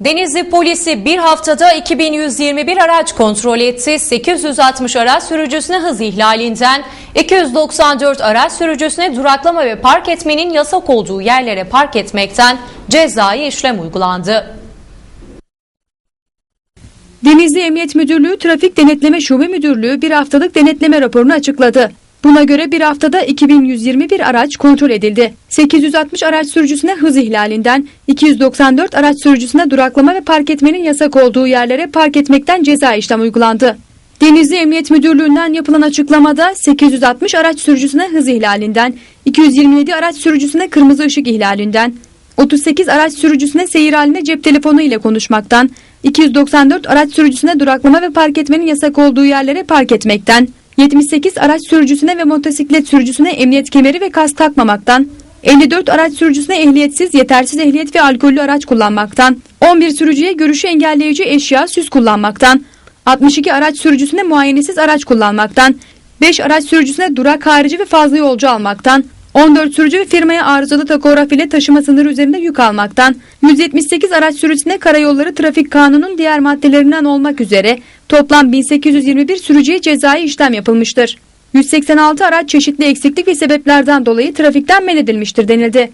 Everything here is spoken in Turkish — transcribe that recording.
Denizli polisi bir haftada 2121 araç kontrol etti. 860 araç sürücüsüne hız ihlalinden, 294 araç sürücüsüne duraklama ve park etmenin yasak olduğu yerlere park etmekten cezai işlem uygulandı. Denizli Emniyet Müdürlüğü Trafik Denetleme Şube Müdürlüğü bir haftalık denetleme raporunu açıkladı. Buna göre bir haftada 2121 araç kontrol edildi. 860 araç sürücüsüne hız ihlalinden, 294 araç sürücüsüne duraklama ve park etmenin yasak olduğu yerlere park etmekten ceza işlem uygulandı. Denizli Emniyet Müdürlüğü'nden yapılan açıklamada 860 araç sürücüsüne hız ihlalinden, 227 araç sürücüsüne kırmızı ışık ihlalinden, 38 araç sürücüsüne seyir halinde cep telefonu ile konuşmaktan, 294 araç sürücüsüne duraklama ve park etmenin yasak olduğu yerlere park etmekten, 78 araç sürücüsüne ve motosiklet sürücüsüne emniyet kemeri ve kask takmamaktan, 54 araç sürücüsüne ehliyetsiz, yetersiz ehliyet ve alkollü araç kullanmaktan, 11 sürücüye görüşü engelleyici eşya, süs kullanmaktan, 62 araç sürücüsüne muayenesiz araç kullanmaktan, 5 araç sürücüsüne durak harici ve fazla yolcu almaktan, 14 sürücü firmaya arızalı takograf ile taşıma sınırı üzerinde yük almaktan, 178 araç sürücüsüne karayolları trafik kanunun diğer maddelerinden olmak üzere toplam 1821 sürücüye cezai işlem yapılmıştır. 186 araç çeşitli eksiklik ve sebeplerden dolayı trafikten men edilmiştir denildi.